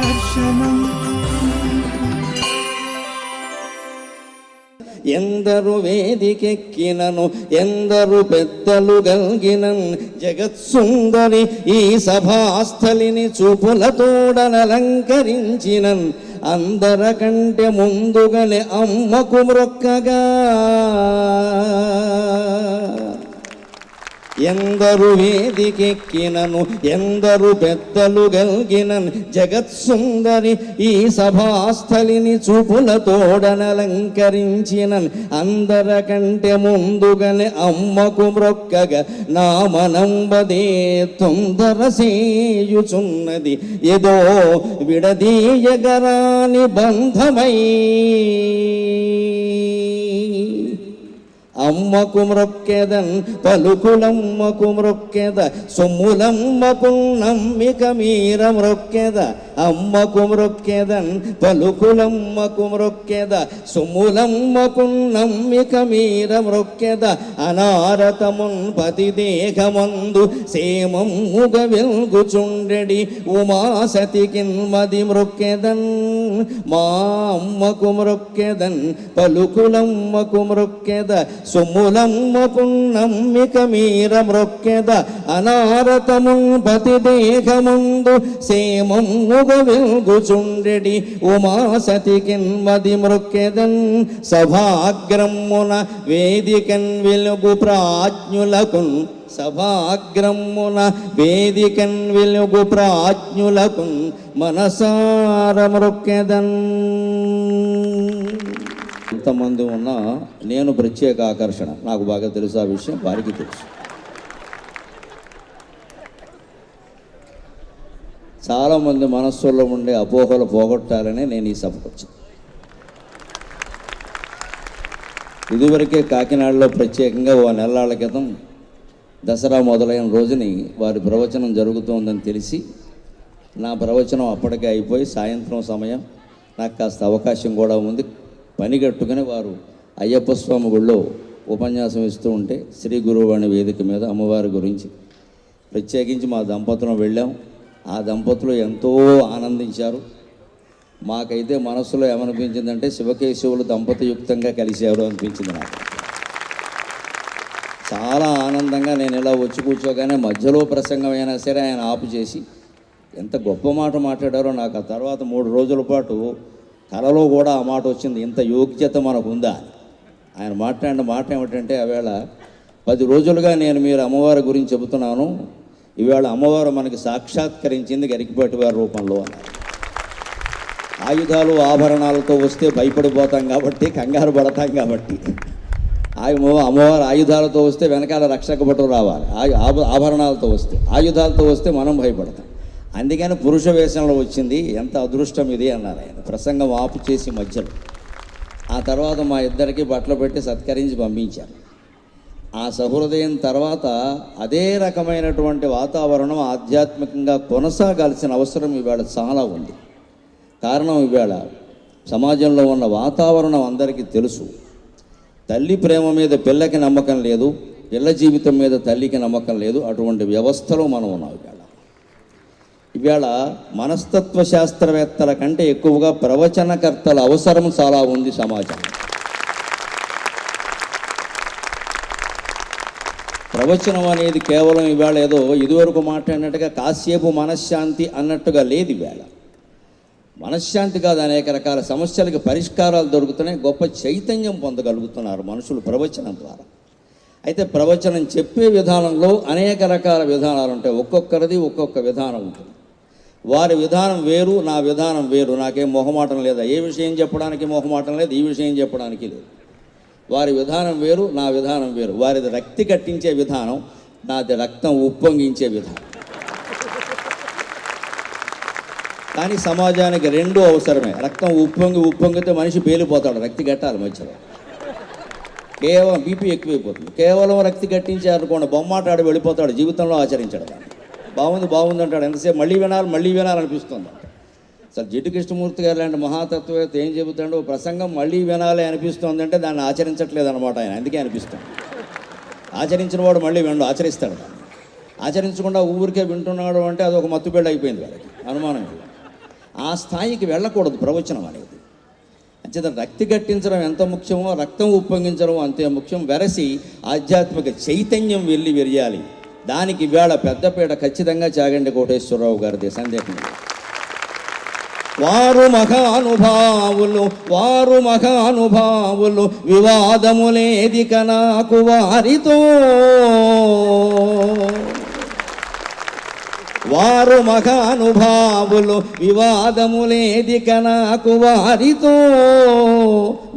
దర్శనం ఎందరు వేదికెక్కినను ఎందరు పెద్దలు గల్గినన్ జగత్సుందరి ఈ సభాస్థలిని చూపులతోడనలంకరించినన్ అందరకంటే ముందుగనే అమ్మకు మ్రొక్కగా ఎందరు వేదికెక్కినను ఎందరు పెద్దలు గల్గినన్ జగత్సుందరి ఈ సభాస్థలిని చూపులతోడనలంకరించినన్ అందర కంటే ముందుగనే అమ్మకు మ్రొక్కగా నా మనంబదే తొందర సేయుచున్నది. ఏదో విడదీయగరాని బంధమై అమ్మకు మ్రొక్కెదన్ పలుకులమ్మకు మ్రొక్కెద సొమ్ములమ్మకు నమ్మిక మీర మ్రొక్కెద అమ్మకు మ్రొక్కెదన్ పలుకులమ్మకు మ్రొక్కెద సొమ్ములమ్మకు నమ్మిక మీర మ్రొక్కెద అనారతమున్ పతి దేహమందు సేమమ్ముగ వెల్గుచుండెడి ఉమాసతికిన్ మది మ్రొక్కెదన్. మా అమ్మకు మ్రొక్కెదన్ పలుకులమ్మకు మ్రొక్కెద సొమ్ములమ్మకు నమ్మిక మీర మ్రొక్కెద అనారతము పతి దేహముందు సేమమ్ముగ వెల్గుచుండెడి ఉమాసతికిన్ మది మృక్కెదన్ సభాగ్రమ్మున వేదికన్ వెలుగు ప్రాజ్ఞులకున్ సభాగ్రమ్మున వేదికన్ వెలుగు ప్రాజ్ఞులకున్ మనసార మృక్కెదన్ ఎంతమంది ఉన్నా నేను ప్రత్యేక ఆకర్షణ. నాకు బాగా తెలుసు ఆ విషయం వారికి తెలుసు. చాలామంది మనస్సులో ఉండే అపోహలు పోగొట్టాలని నేను ఈ సభకు వచ్చాను. ఇదివరకే కాకినాడలో ప్రత్యేకంగా ఓ నెలల క్రితం దసరా మొదలైన రోజుని వారి ప్రవచనం జరుగుతోందని తెలిసి నా ప్రవచనం అప్పటికే అయిపోయి సాయంత్రం సమయం నాకు కాస్త అవకాశం కూడా ఉంది. పని కట్టుకుని వారు అయ్యప్ప స్వామి గుళ్ళో ఉపన్యాసం ఇస్తూ ఉంటే శ్రీ గురువాణి వేదిక మీద అమ్మవారి గురించి ప్రత్యేకించి మా దంపతులను వెళ్ళాం. ఆ దంపతులు ఎంతో ఆనందించారు. మాకైతే మనసులో ఏమనిపించిందంటే శివకేశవులు దంపతియుక్తంగా కలిశారు అనిపించింది నాకు. చాలా ఆనందంగా నేను ఇలా వచ్చి కూర్చోగానే మధ్యలో ప్రసంగం అయినా సరే ఆయన ఆపు చేసి ఎంత గొప్ప మాట మాట్లాడారో నాకు ఆ తర్వాత మూడు రోజుల పాటు కలలో కూడా ఆ మాట వచ్చింది. ఇంత యోగ్యత మనకు ఉందా ఆయన మాట్లాడిన మాట ఏమిటంటే ఆవేళ పది రోజులుగా నేను మీరు అమ్మవారి గురించి చెబుతున్నాను. ఈవేళ అమ్మవారు మనకి సాక్షాత్కరించింది గరికిపాటి వారి రూపంలో అన్నారు. ఆయుధాలు ఆభరణాలతో వస్తే భయపడిపోతాం కాబట్టి కంగారు పడతాం కాబట్టి. ఆయు అమ్మవారు ఆయుధాలతో వస్తే వెనకాల రక్షక భటులు రావాలి. ఆయు ఆభరణాలతో వస్తే ఆయుధాలతో వస్తే మనం భయపడతాం. అందుకని పురుష వేషంలో వచ్చింది. ఎంత అదృష్టం ఇది అన్నారు ఆయన. ప్రసంగం ఆపు చేసి మధ్యలో. ఆ తర్వాత మా ఇద్దరికి బట్టలు పెట్టి సత్కరించి పంపించారు. ఆ సహృదయం తర్వాత అదే రకమైనటువంటి వాతావరణం ఆధ్యాత్మికంగా కొనసాగాల్సిన అవసరం ఇవాళ చాలా ఉంది. కారణం ఇవాళ సమాజంలో ఉన్న వాతావరణం అందరికీ తెలుసు. తల్లి ప్రేమ మీద పిల్లకి నమ్మకం లేదు. పిల్ల జీవితం మీద తల్లికి నమ్మకం లేదు. అటువంటి వ్యవస్థలో మనం ఉన్నాం ఇవాళ. ఇవాళ మనస్తత్వ శాస్త్రవేత్తల కంటే ఎక్కువగా ప్రవచనకర్తల అవసరం చాలా ఉంది సమాజం. ప్రవచనం అనేది కేవలం ఇవాళ ఏదో ఇదివరకు మాట్లాడినట్టుగా కాసేపు మనశ్శాంతి అన్నట్టుగా లేదు ఇవాళ మనశ్శాంతి కాదు అనేక రకాల సమస్యలకు పరిష్కారాలు దొరుకుతున్నాయి గొప్ప చైతన్యం పొందగలుగుతున్నారు మనుషులు ప్రవచనం ద్వారా. అయితే ప్రవచనం చెప్పే విధానంలో అనేక రకాల విధానాలు ఉంటాయి. ఒక్కొక్కరిది ఒక్కొక్క విధానం ఉంటుంది. వారి విధానం వేరు నా విధానం వేరు. నాకేం మొహమాటం లేదా? ఏ విషయం చెప్పడానికి మొహమాటం లేదు ఈ విషయం చెప్పడానికి లేదు. వారి విధానం వేరు నా విధానం వేరు. వారిది రక్తి కట్టించే విధానం నాది రక్తం ఉప్పొంగించే విధానం. కానీ సమాజానికి రెండు అవసరమే. రక్తం ఉప్పొంగి ఉప్పొంగితే మనిషి పేలిపోతాడు రక్తి కట్టాలి మధ్యలో. కేవలం బీపీ ఎక్కువైపోతుంది. కేవలం రక్తి కట్టించారనుకోండి బొమ్మాటాడు వెళ్ళిపోతాడు జీవితంలో ఆచరించడం బాగుంది బాగుంది అంటాడు. ఎంతసేపు మళ్ళీ వినాలి మళ్ళీ వినాలనిపిస్తుంది అసలు జిడ్డు కృష్ణమూర్తి గారు లాంటి మహాతత్వవేత్త ఏం చెబుతాడో ప్రసంగం మళ్ళీ వినాలి అనిపిస్తుంది అంటే దాన్ని ఆచరించట్లేదు అనమాట ఆయన. అందుకే అనిపిస్తుంది. ఆచరించిన వాడు మళ్ళీ వినడు ఆచరిస్తాడు. ఆచరించకుండా ఊరికే వింటున్నాడు అంటే అది ఒక మత్తుబిళ్ళ అయిపోయింది వాళ్ళకి. అనుమానం ఆ స్థాయికి వెళ్ళకూడదు ప్రవచనం అనేది. అంచేత రక్తి కట్టించడం ఎంత ముఖ్యమో రక్తం ఉప్పొంగించడం అంతే ముఖ్యం. వెరసి ఆధ్యాత్మిక చైతన్యం వెళ్ళి విరియాలి. దానికి ఇవాళ పెద్దపీట ఖచ్చితంగా చాగండి కోటేశ్వరరావు గారిది సందేహం వారు మహానుభావులు వారు మహానుభావులు వివాదములేదిక కనాకు వారితో. వారు మహానుభావులు వివాదములేదిక కనాకు వారితో.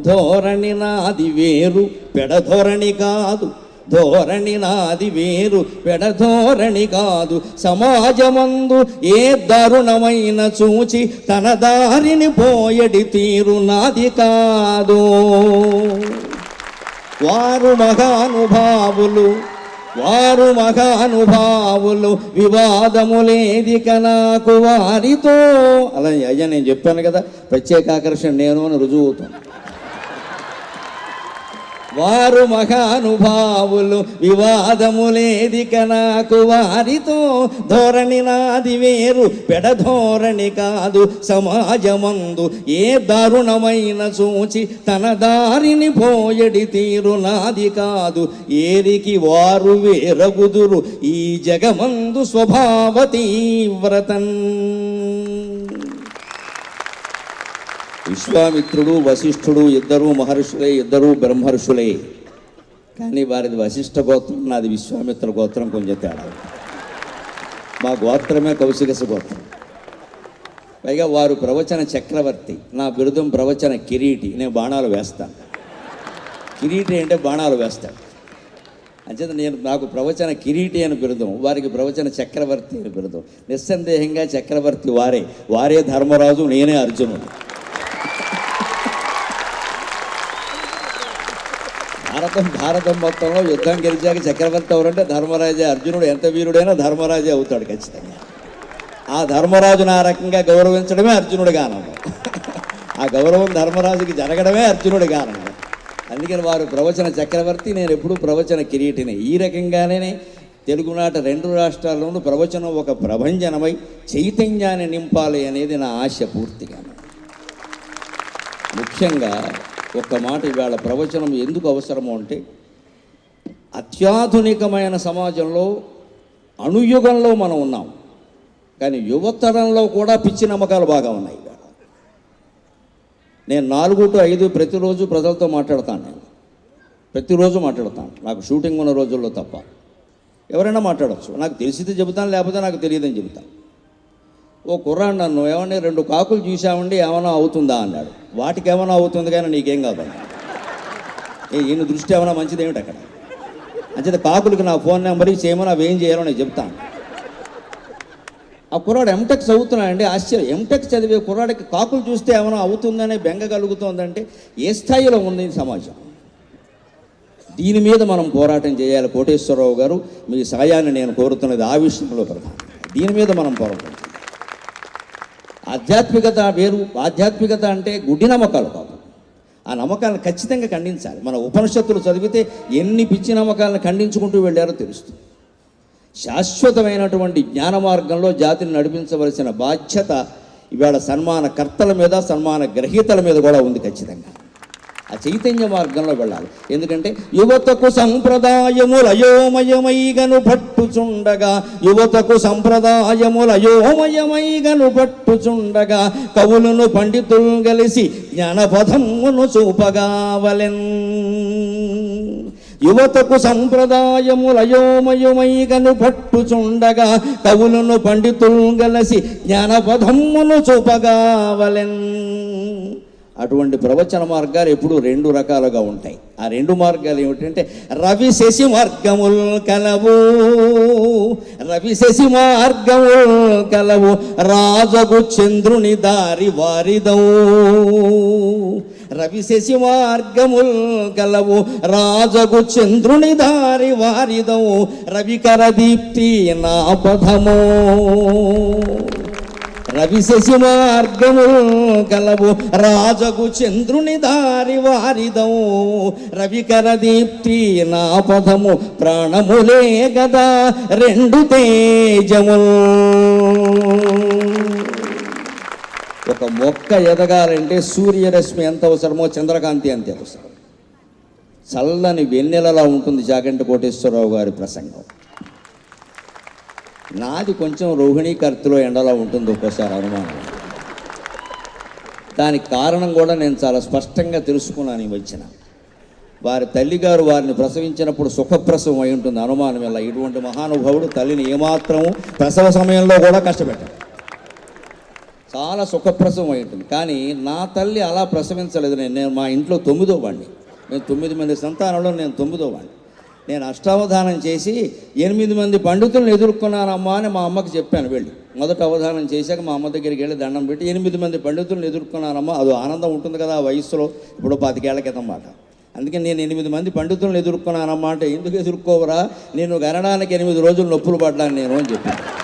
ధోరణి నాది వేరు పెడధోరణి కాదు. ధోరణి నాది వేరు పెడధోరణి కాదు. సమాజమందు ఏ దారుణమైన చూచి తన దారిని పోయడి తీరు నాది కాదు. వారు మహానుభావులు వారు మహానుభావులు వివాదములేదిక నాకు వారితో. అలా అయ్యా నేను చెప్పాను కదా ప్రత్యేక ఆకర్షణ నేను అని రుజువు అవుతాను. వారు మహానుభావులు వివాదములేదిక నాకు వారితో. ధోరణి నాది వేరు పెడధోరణి కాదు సమాజమందు ఏ దారుణమైన సూచి తన దారిని పోయడి తీరు నాది కాదు. ఏరికి వారు వేరగుదురు ఈ జగమందు స్వభావ తీవ్రతన్. విశ్వామిత్రుడు వశిష్ఠుడు ఇద్దరు మహర్షులే ఇద్దరు బ్రహ్మర్షులే. కానీ వారిది వశిష్ఠ గోత్రం నాది విశ్వామిత్ర గోత్రం కొంచెం తేడా మా గోత్రమే కౌశికస గోత్రం. పైగా వారు ప్రవచన చక్రవర్తి నా బిరుదం ప్రవచన కిరీటి నేను బాణాలు వేస్తాను. కిరీటి అంటే బాణాలు వేస్తాడు. అంచేత నేను నాకు ప్రవచన కిరీటి అని బిరుదం వారికి ప్రవచన చక్రవర్తి అని బిరుదం. నిస్సందేహంగా చక్రవర్తి వారే వారే ధర్మరాజు నేనే అర్జునుడు. భారతం భారతం మొత్తంలో యుద్ధం గెలిచాక చక్రవర్తి ఎవరంటే ధర్మరాజే. అర్జునుడు ఎంత వీరుడైనా ధర్మరాజే అవుతాడు ఖచ్చితంగా. ఆ ధర్మరాజును ఆ రకంగా గౌరవించడమే అర్జునుడి ఆనందం ఆ గౌరవం ధర్మరాజుకి జరగడమే అర్జునుడి ఆనందం అందుకని వారు ప్రవచన చక్రవర్తి నేను ఎప్పుడూ ప్రవచన కిరీటిని. ఈ రకంగానే తెలుగునాట రెండు రాష్ట్రాల్లోనూ ప్రవచనం ఒక ప్రభంజనమై చైతన్యాన్ని నింపాలి అనేది నా ఆశ పూర్తిగా. ముఖ్యంగా ఒక్క మాట ఇవాళ ప్రవచనం ఎందుకు అవసరము అంటే అత్యాధునికమైన సమాజంలో అణుయుగంలో మనం ఉన్నాం. కానీ యువతరంలో కూడా పిచ్చి నమ్మకాలు బాగా ఉన్నాయి ఇవాళ. నేను నాలుగు టు ఐదు ప్రతిరోజు ప్రజలతో మాట్లాడతాను నేను. ప్రతిరోజు మాట్లాడతాను. నాకు షూటింగ్ ఉన్న రోజుల్లో తప్ప. ఎవరైనా మాట్లాడచ్చు. నాకు తెలిసితే చెబుతాను లేకపోతే నాకు తెలియదని చెబుతాను. ఓ కుర్రాడు నన్ను ఏమన్నా రెండు కాకులు చూసామండి ఏమైనా అవుతుందా? అన్నాడు. వాటికి ఏమైనా అవుతుంది కానీ నీకేం కాదు. ఏ ఈయన దృష్టి ఏమైనా మంచిది ఏమిటి అక్కడ? అంచేత కాకులకి నా ఫోన్ నెంబర్ ఇచ్చి ఏమైనా అవి ఏం చేయాలో నేను చెప్తాను. ఆ కుర్రాడు ఎంటెక్ చదువుతున్నాడండి ఆశ్చర్యం. ఎంటెక్ చదివే కుర్రాడికి కాకులు చూస్తే ఏమైనా అవుతుందనే బెంగ కలుగుతోందంటే ఏ స్థాయిలో ఉంది సమాజం? దీని మీద మనం పోరాటం చేయాలి. కోటేశ్వరరావు గారు మీ సాయాన్ని నేను కోరుతున్నది ఆ విషయంలో ప్రధానం దీని మీద మనం పోరాటం ఆధ్యాత్మికత వేరు ఆధ్యాత్మికత అంటే గుడ్డి నమ్మకాలు కాదు. ఆ నమ్మకాలను ఖచ్చితంగా ఖండించాలి. మన ఉపనిషత్తులు చదివితే ఎన్ని పిచ్చి నమ్మకాలను ఖండించుకుంటూ వెళ్ళారో తెలుస్తుంది. శాశ్వతమైనటువంటి జ్ఞాన మార్గంలో జాతిని నడిపించవలసిన బాధ్యత ఇవాళ సన్మాన కర్తల మీద సన్మాన గ్రహీతల మీద కూడా ఉంది ఖచ్చితంగా. ఆ చైతన్య మార్గంలో వెళ్ళాలి. ఎందుకంటే యువతకు సంప్రదాయములు అయోమయమైగను పట్టుచుండగా యువతకు సంప్రదాయములు అయోమయమైగను పట్టుచుండగా కవులను పండితులు కలిసి జ్ఞానపథమును చూపగావలెన్. యువతకు సంప్రదాయములు అయోమయమైగను పట్టుచుండగా కవులను పండితులు కలిసి జ్ఞానపథమును చూపగావలెన్. అటువంటి ప్రవచన మార్గాలు ఎప్పుడు రెండు రకాలుగా ఉంటాయి. ఆ రెండు మార్గాలు ఏమిటంటే రవి శశి మార్గముల్ కలవు రవి శశి మార్గముల్ కలవు రాజగు చంద్రుని దారి వారిదవు. రవి శశి మార్గముల్ కలవు రాజగు చంద్రుని దారి వారిదవు. రవికర దీప్తి నా పథమో రవి శశి మార్గము కలవు రాజగు చంద్రుని దారి వారిదవు. రవికర దీప్తి నా పదము ప్రాణములే గదా. రెండు తేజము ఒక మొక్క ఎదగాలంటే సూర్యరశ్మి ఎంత అవసరమో చంద్రకాంతి అంతే అవసరం. చల్లని వెన్నెలలా ఉంటుంది జాగంటి కోటేశ్వరరావు గారి ప్రసంగం. నాది కొంచెం రోహిణీ కర్తిలో ఎండలా ఉంటుంది ఒక్కోసారి అనుమానం. దానికి కారణం కూడా నేను చాలా స్పష్టంగా తెలుసుకున్నాను ఈ వచ్చిన వారి తల్లిగారు వారిని ప్రసవించినప్పుడు సుఖప్రసవం అయి ఉంటుంది అనుమానం ఇలా ఇటువంటి మహానుభావుడు తల్లిని ఏమాత్రము ప్రసవ సమయంలో కూడా కష్టపెట్టాడు. చాలా సుఖప్రసవం అయి ఉంటుంది. కానీ నా తల్లి అలా ప్రసవించలేదు. నేను నేను మా ఇంట్లో తొమ్మిదో వాడిని. నేను తొమ్మిది మంది సంతానంలో నేను తొమ్మిదో వాడిని. నేను అష్టావధానం చేసి ఎనిమిది మంది పండితులను ఎదుర్కొన్నానమ్మా అని మా అమ్మకి చెప్పాను వెళ్ళి. మొదట అవధానం చేశాక మా అమ్మ దగ్గరికి వెళ్ళి దండం పెట్టి ఎనిమిది మంది పండితులను ఎదుర్కొన్నానమ్మా అది ఆనందం ఉంటుంది కదా ఆ వయసులో ఇప్పుడు పాతికేళ్ళ క్రితం మాట. అందుకే నేను ఎనిమిది మంది పండితులను ఎదుర్కొన్నానమ్మా అంటే ఎందుకు ఎదుర్కోవరా? నేను గనడానికి ఎనిమిది రోజులు నొప్పులు పడ్డాను నేను అని చెప్పాను.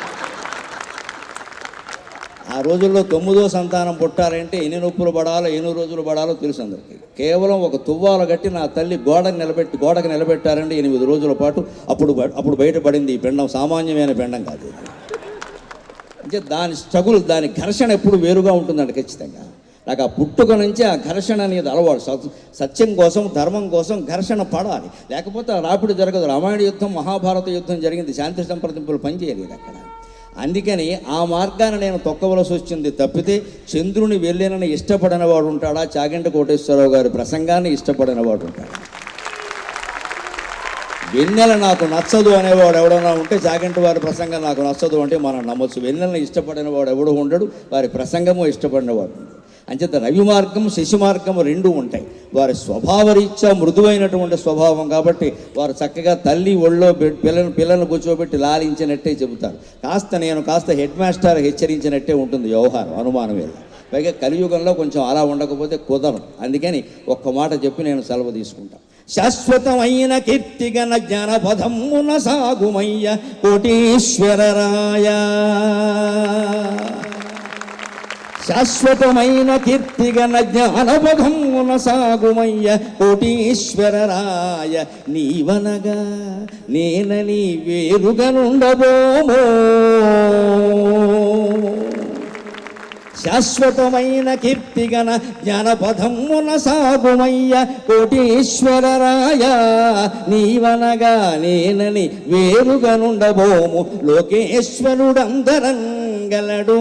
రోజుల్లో తొమ్మిదో సంతానం పుట్టాలంటే ఎన్ని నొప్పులు పడాలో ఎన్ని రోజులు పడాలో తెలుసు అందరికీ. కేవలం ఒక తువ్వాల గట్టి నా తల్లి గోడకు నిలబెట్టి గోడకు నిలబెట్టారంటే ఎనిమిది రోజుల పాటు అప్పుడు అప్పుడు బయటపడింది ఈ పిండం. సామాన్యమైన పిండం కాదు అంటే దాని స్ట్రగుల్ దాని ఘర్షణ ఎప్పుడు వేరుగా ఉంటుందండి ఖచ్చితంగా. నాకు ఆ పుట్టుక నుంచి ఆ ఘర్షణ అనేది అలవాటు. సత్- సత్యం కోసం ధర్మం కోసం ఘర్షణ పడాలి. లేకపోతే ఆ రాపిడి జరగదు. రామాయణ యుద్ధం మహాభారత యుద్ధం జరిగింది. శాంతి సంప్రదింపులు పనిచేయలేదు అక్కడ. అందుకని ఆ మార్గాన్ని నేను తొక్కవలసి వచ్చింది. తప్పితే చంద్రుని వెళ్ళినని ఇష్టపడిన వాడు ఉంటాడా? చాగంటి కోటేశ్వరరావు గారి ప్రసంగాన్ని ఇష్టపడిన వాడు ఉంటాడా? వెన్నెల నాకు నచ్చదు అనేవాడు ఎవడన్నా ఉంటే చాగంటి వారి ప్రసంగం నాకు నచ్చదు అంటే మనం నమ్మొచ్చు. వెన్నెలను ఇష్టపడిన వాడు ఎవడు ఉండడు వారి ప్రసంగము ఇష్టపడిన వాడు అంచేత రవి మార్గం శశి మార్గం రెండూ ఉంటాయి. వారి స్వభావరీత్యా మృదువైనటువంటి స్వభావం కాబట్టి వారు చక్కగా తల్లి ఒళ్ళో పిల్లలు పిల్లలను కూర్చోబెట్టి లాలించినట్టే చెబుతారు. కాస్త నేను కాస్త హెడ్ మాస్టర్ హెచ్చరించినట్టే ఉంటుంది వ్యవహారం అనుమానం వేళ పైగా కలియుగంలో కొంచెం అలా ఉండకపోతే కుదరదు. అందుకని ఒక్క మాట చెప్పి నేను సెలవు తీసుకుంటాను శాశ్వతమైన కీర్తిగన జ్ఞానపదమున సాగుమయ్య కోటీశ్వరరాయ. శాశ్వతమైన కీర్తిగన జ్ఞానపథమున సాగుమయ్య కోటీశ్వరరాయ నీవనగా నేనని వేరుగనుండబోమో శాశ్వతమైన కీర్తిగన జ్ఞానపథమున సాగుమయ్య కోటీశ్వరరాయ నీవనగా నేనని వేరుగనుండబోము లోకేశ్వరుడందరంగలడు.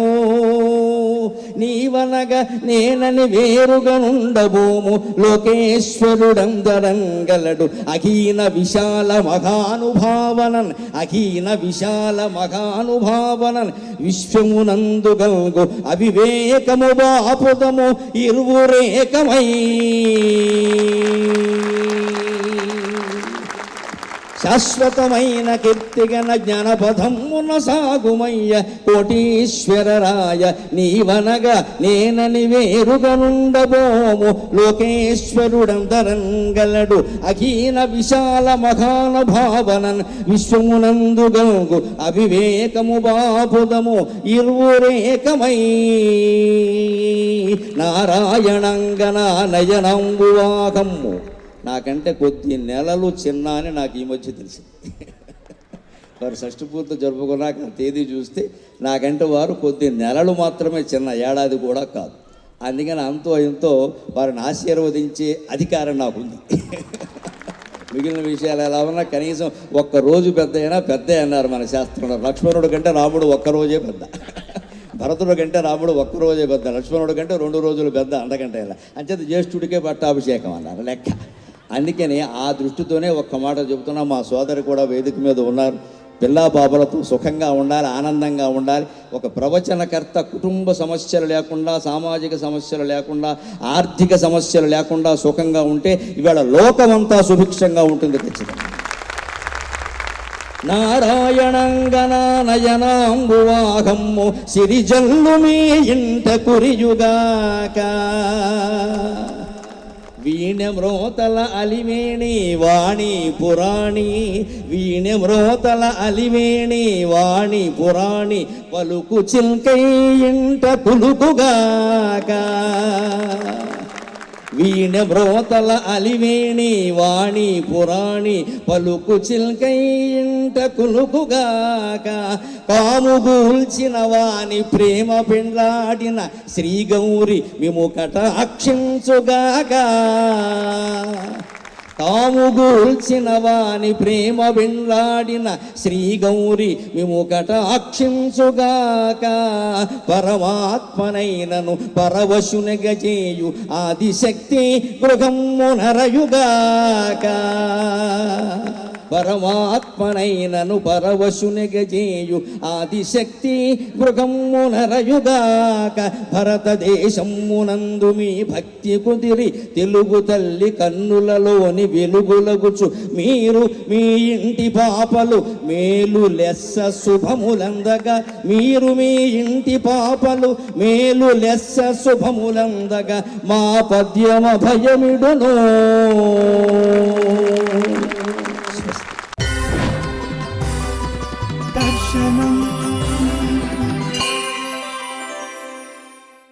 నీవనగా నేనని వేరుగనుండబోము. లోకేశ్వరుడందరంగలడు. అహీన విశాల మహానుభావనన్. అహీన విశాల మహానుభావనన్. విశ్వమునందు గల్గు అవివేకము బాపుదము. ఇరువురేకమై శాశ్వతమైన కీర్తిగన జ్ఞానపథమున సాగుమయ్య కోటీశ్వరరాయ నీవనగా నేనని వేరుగనుండబోము. లోకేశ్వరుడందరంగలడు అఖీన విశాల మహాన భావనన్ విశ్వమునందు గంగు అవివేకము బాపుదము ఇరువురేకమై. నారాయణంగన నయనంబువాకమ్ము నాకంటే కొద్ది నెలలు చిన్న అని నాకు ఈ మధ్య తెలిసింది. వారు షష్ఠి పూర్తి జరుపుకున్నాక తేదీ చూస్తే నాకంటే వారు కొద్ది నెలలు మాత్రమే చిన్న ఏడాది కూడా కాదు. అందుకని అంతో ఇంతో వారిని ఆశీర్వదించే అధికారం నాకుంది. మిగిలిన విషయాలు ఎలా ఉన్నా కనీసం ఒక్క రోజు పెద్ద అయినా పెద్ద అన్నారు మన శాస్త్రంలో. లక్ష్మణుడు కంటే రాముడు ఒక్క రోజే పెద్ద. భరతుడు కంటే రాముడు ఒక్క రోజే పెద్ద. లక్ష్మణుడు కంటే రెండు రోజులు పెద్ద అంతకంటే ఇలా అంచేత జ్యేష్ఠుడికే పట్టాభిషేకం అన్నారు. లెక్క. అందుకని ఆ దృష్టితోనే ఒక్క మాట చెబుతున్నా మా సోదరు కూడా వేదిక మీద ఉన్నారు. పిల్లా పాపలతో సుఖంగా ఉండాలి ఆనందంగా ఉండాలి. ఒక ప్రవచనకర్త కుటుంబ సమస్యలు లేకుండా సామాజిక సమస్యలు లేకుండా ఆర్థిక సమస్యలు లేకుండా సుఖంగా ఉంటే ఇవాళ లోకమంతా సుభిక్షంగా ఉంటుంది ఖచ్చితంగా. నారాయణంగనానయనాంబువాహమ్ము సిరిజల్లు మీ ఇంట కురియుగాక. వీణమ్రోతల అలివేణి వాణి పురాణి. వీణమ్రోతల అలివేణి వాణి పురాణి. పలుకు చిల్కై ఇంట కులుకుగాక వీణ బ్రోతల అలివేణి వాణి పురాణి పలుకు చిల్కైంట కులుకుగాక. కాముగూల్చిన వాని ప్రేమ పెండ్లాడిన శ్రీ గౌరి విముకట తాము గూల్చిన వాని ప్రేమ వెంలాడిన శ్రీ గౌరి విముకట అక్షించుగాక పరమాత్మనైనను పరవశునగజేయు ఆదిశక్తి గృహమ్మునరయుగాక పరమాత్మనైనను పరవశునగజేయు ఆదిశక్తి మృగమ్మునరయుగాక భరతదేశమునందు మీ భక్తి కుదిరి తెలుగు తల్లి కన్నులలోని వెలుగులగుచు మీరు మీ ఇంటి పాపలు మేలు లెస్స శుభములందగా మీరు మీ ఇంటి పాపలు మేలు లెస్స శుభములందగా మా పద్యమ భయమిడును